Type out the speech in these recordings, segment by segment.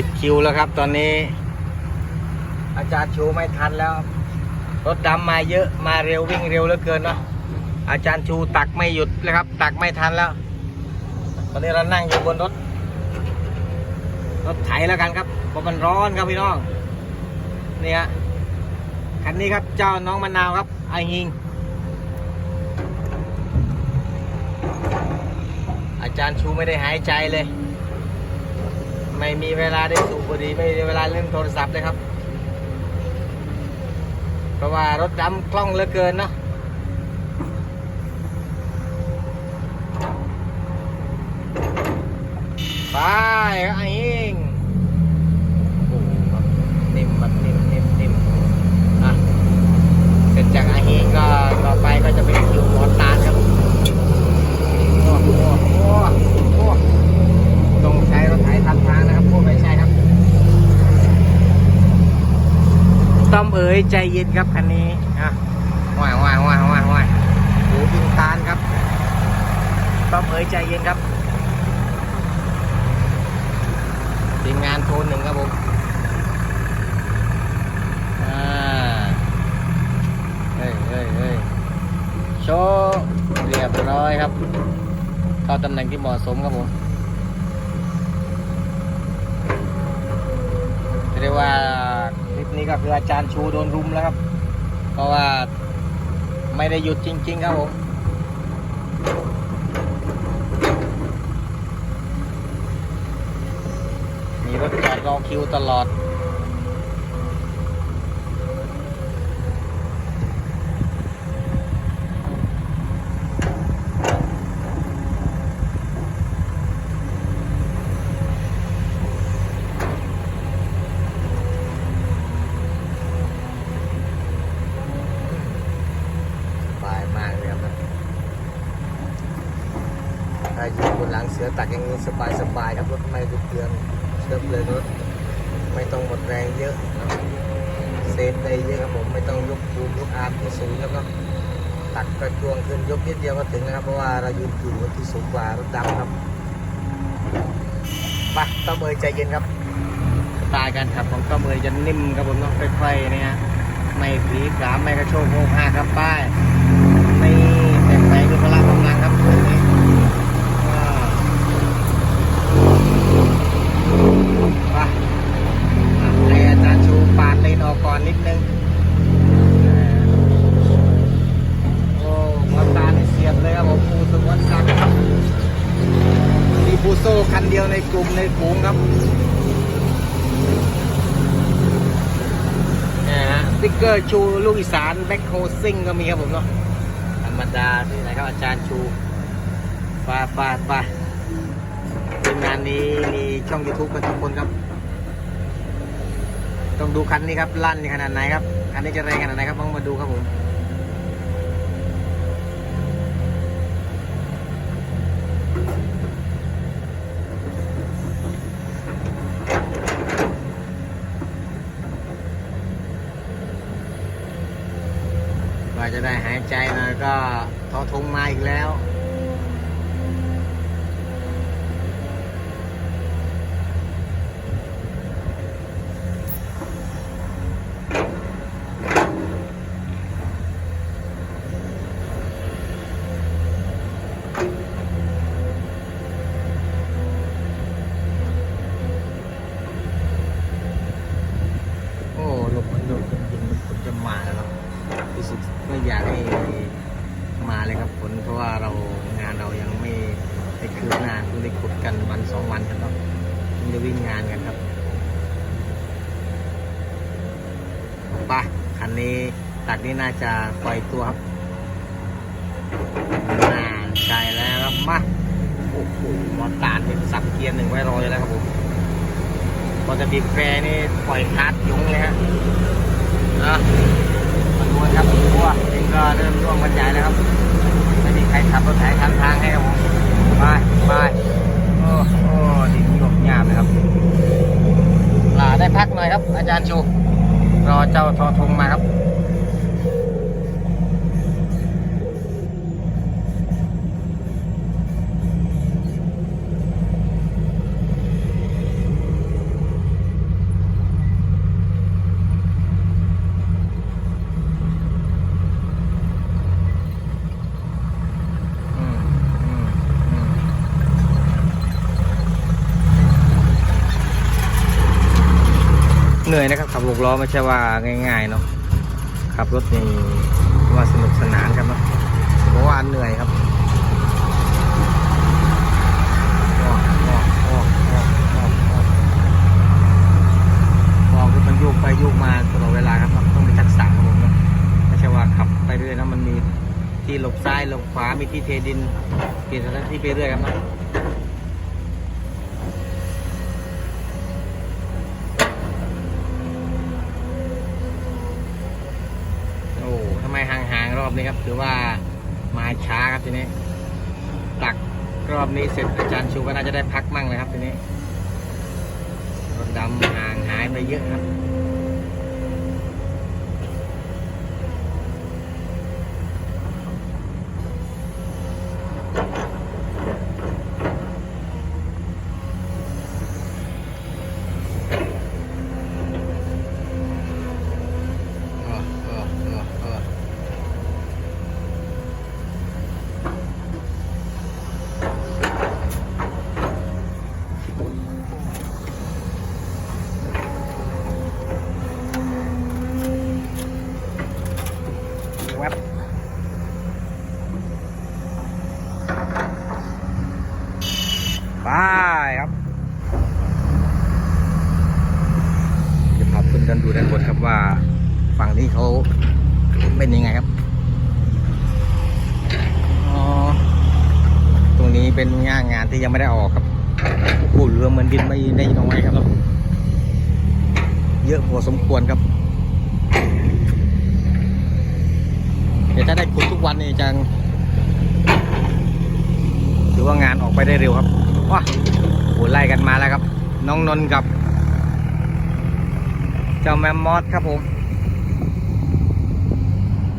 ติดคิวแล้วครับ ตอนนี้ อาจารย์ชูไม่ทันแล้ว รถดำมาเยอะมาเร็ววิ่งเร็วเหลือเกินเนาะอาจารย์ชูตักไม่หยุดเลยครับ ตักไม่ทันแล้ว ตอนนี้เรานั่งอยู่บนรถ รถไถแล้วกันครับเพราะมันร้อนครับพี่น้องเนี่ยคันนี้ครับเจ้าน้องมะนาวครับไอฮิง อาจารย์ชูไม่ได้หายใจเลย ไม่มีเวลาได้สูบบุหรี่ไม่มีเวลาเล่นโทรศัพท์เลยครับ เพราะว่ารถดำคล่องเหลือเกินเนาะไปไอ้เองโอ้โหครับนิ่มแบบนิ่มนิ่มนิ่มอะเสร็จจากไอ้เองก็ต่อไปก็จะเป็นคิวหมอนตาลครับ โอ้โหโอ้โหต้องใช้รถไถทำทางนะครับพวกไม่ใช่ครับ ต้ อมเอ๋ยใจเย็นครับคันนี้อะว่ายว่ายว่ายว่ายว่ายโอ้ยิงตาลครับต้อมเอ๋ยใจเย็นครับทีมงานโทนหนึ่งครับผมอ่าเฮ้ยเฮ้ยเฮ้ยโชว์เรียบร้อยครับ เข้าตำแหน่งที่เหมาะสมครับผมเรียกว่า นี่ก็คืออาจารย์ชูโดนรุมแล้วครับ เพราะว่าไม่ได้หยุดจริง ๆ ครับผมมีรถจอดรอคิวตลอด สบายมากเลยครับ อยู่บนหลังเสือตักอย่างนี้สบายสบายครับรถไม่ดุเดือนเชื่อมเลยรถไม่ต้องหมดแรงเยอะเซฟได้เยอะครับผมไม่ต้องยกปูยกอาร์มที่สูงแล้วก็ตักกระจวงขึ้นยกนิดเดียวก็ถึงนะครับ เพราะว่าเรายืนอยู่บนที่สูงกว่ารถดำครับไปต้อมเอยใจเย็นครับตล์การขับของต้อมเอยจะนิ่มครับผมเนาะค่อยๆเนี่ยฮะไม่ผีกรามไม่กระโชกโมกห้าครับป้ายนี่แต่งไปด้วยพละกำลังครับตัวนี้อ่าไปอะให้อาจารย์ชูปาดเลนออกก่อนนิดนึงอ่าโอ้มอตานี่เสียบเลยครับผมปูสมวนศักดิ์ครับมีปูโซ่คันเดียวในกลุ่มในฝูงครับ นะฮะสติ๊ก เกอร์ชูลูกอีสานแบ็คโฮซิ่งก็มีครับผมเนาะธรรมดาที่ไหนครับอาจารย์ชูฟาฟาฟาทีมงานนี้มีช่องยูทูบกันทุกคนครับ ต้องดูคันนี้ครับลั่นขนาดไหนครับคันนี้จะแรงขนาดไหนครับต้องมาดูครับผม จะได้หายใจหน่อยก็ทอทงมาอีกแล้ว โอ้ลมมันลมมันเย็นมันฝนจะมาแล้วเนาะรู้สึกไม่อยากให้มาเลยครับฝนเพราะว่าเรางานเรายังไม่ได้คืบหน้าเพิ่ งได้ขุดกันวันสองวันครับเนาะเพิ่งได้วิ่งงานกันครับไปคันนี้ตักนี้น่าจะปล่อยตัวครับน่าใช่แล้วครับมาโอ้โหมอตาร์เป็นสับเกียร์หนึ่งไว้รอเลยแล้วครับผมพอจะบีบแกรนี่ปล่อยคัดยุงเลยฮะอะมาดูกันครับวัวเองก็เริ่มร่วงบรรยายแล้วครับไม่มีใครขับรถไถทางทางให้ครับผม ไปไปโอ้โอ้ดินหยบหยาบเลยครับลาได้พักหน่อยครับ อาจารย์ชูรอเจ้าทอทงมาครับ เหนื่อยนะครับขับหกล้อไม่ใช่ว่าง่ายๆเนาะขับรถนี่ว่าสนุกสนานครับเนาะเพราะว่าเหนื่อยครับออกออกออกออกออกออกมองคือมันโยกไปโยกมาตลอดเวลาครับต้องมีทักษะครับผมเนาะไม่ใช่ว่าขับไปเรื่อยนะมันมีที่หลบซ้ายหลบขวามีที่เทดินเปลี่ยนสถานที่ไปเรื่อยครับนะ ถือว่ามาช้าครับทีนี้ ตักรอบนี้เสร็จอาจารย์ชูก็น่าจะได้พักมั่งเลยครับทีนี้รถดำห่างหายไปเยอะครับ เออเออเออเออแวบไปครับ จะพาขึ้นกันดูด้านบนครับ ว่าฝั่งนี้เขาเป็นยังไงครับอตรงนี้เป็นงานงานที่ยังไม่ได้ออกครับปูเรือเหมือนดินไม่ได้น้อยครับ เยอะพอสมควรครับ เดี๋ยวถ้าได้ขุดทุกวันนี่จังถือว่างานออกไปได้เร็วครับว้าโหไล่กันมาแล้วครับ น้องนนท์กับ เจ้าแมมมอสครับผม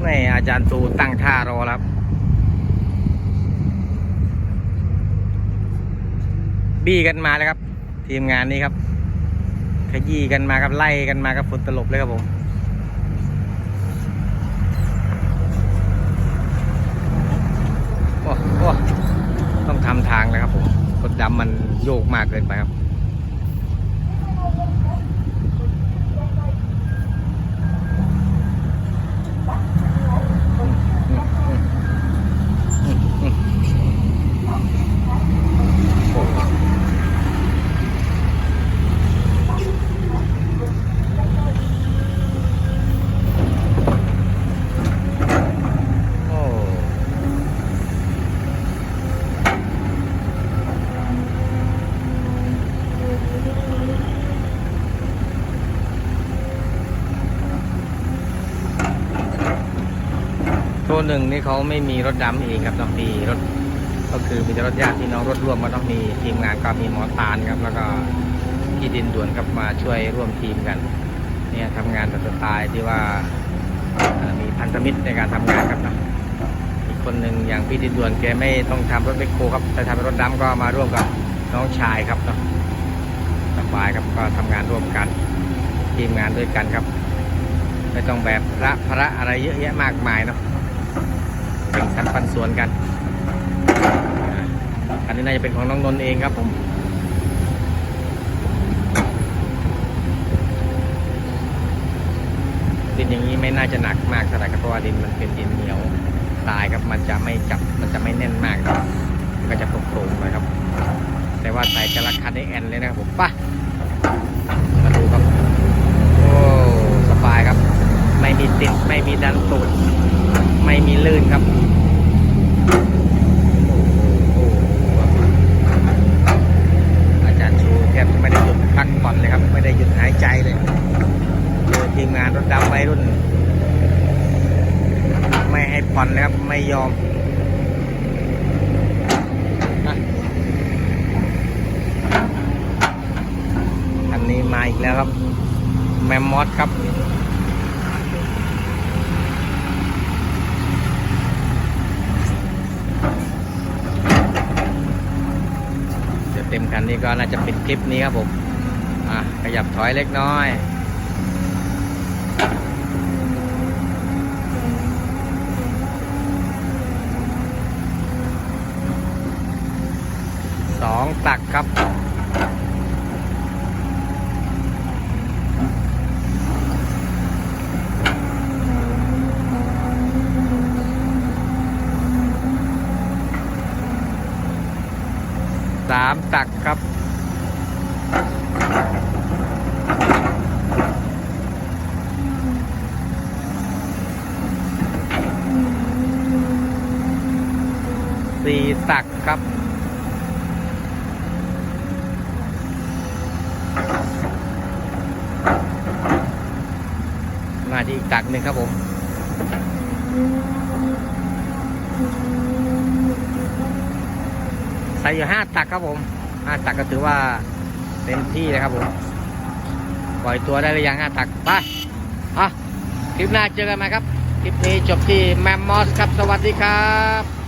นี่อาจารย์ตูตั้งท่ารอแล้วครับ บี้กันมาแล้วครับ ทีมงานนี้ครับ ขยี้กันมาครับไล่กันมาครับฝนตลบเลยครับผมโอ้โอ้ต้องทำทางแล้วครับผมรถดำมันโยกมากเกินไปครับ โอ้ตัว หนึ่งนี่เขาไม่มีรถดำเองครับต้องมีรถก็คือมีรถญาติพี่น้องรถร่วมก็ต้องมีทีมงานก็มีหมอตาลครับแล้วก็พี่ดินด่วนครับมาช่วยร่วมทีมกันเนี่ยทำงานแบบสไตล์ที่ว่ามีพันธมิตรในการทำงานครับนะอีกคนหนึ่งอย่างพี่ดินด่วนแกไม่ต้องทำรถเบคโคครับแต่ทำรถดำก็มาร่วมกับน้องชายครับเนาะสบายครับก็ทำงานร่วมกัน ทีมงานด้วยกันครับ ไม่ต้องแบบพระพระอะไรเยอะแยะมากมายเนาะ เป็นสันปันส่วนกัน อันนี้น่าจะเป็นของน้องนนท์เองครับผมดินอย่างนี้ไม่น่าจะหนักมากเท่าไหร่ครับเพราะว่าดินมันเป็นดินเหนียวตายครับมันจะไม่จับมันจะไม่แน่นมากครับก็จะโปร่งๆหน่อยครับ แต่ว่าใส่จะรักคันได้แอนเลยนะครับผมป่ะมาดูครับ โอ้ สบายครับ ไม่มีติด ไม่มีดันตูด ไม่มีลื่นครับโอ้โหอาจารย์ชูแทบไม่ได้หยุดพักผ่อนเลยครับ ไม่ได้หยุดหายใจเลยเจอทีมงานรถดำวัยรุ่น ไม่ให้ผ่อนเลยครับไม่ยอมอันนี้มาอีกแล้วครับ แมมมอสครับ เดี๋ยวเต็ม คันนี้ก็น่าจะปิดคลิปนี้ครับผมอะขยับถอยเล็กน้อยสองตักครับามตักครับ สี่ตักครับมาที่อีกตักหนึ่งครับผม ส่อยู่ห้าตักครับผมห้าตักก็ถือว่าเต็มที่นะครับผมปล่อยตัวได้หรือยังห้าตักไปอะคลิปหน้าเจอกันไหมครับ คลิปนี้จบที่แมมมอสครับ สวัสดีครับ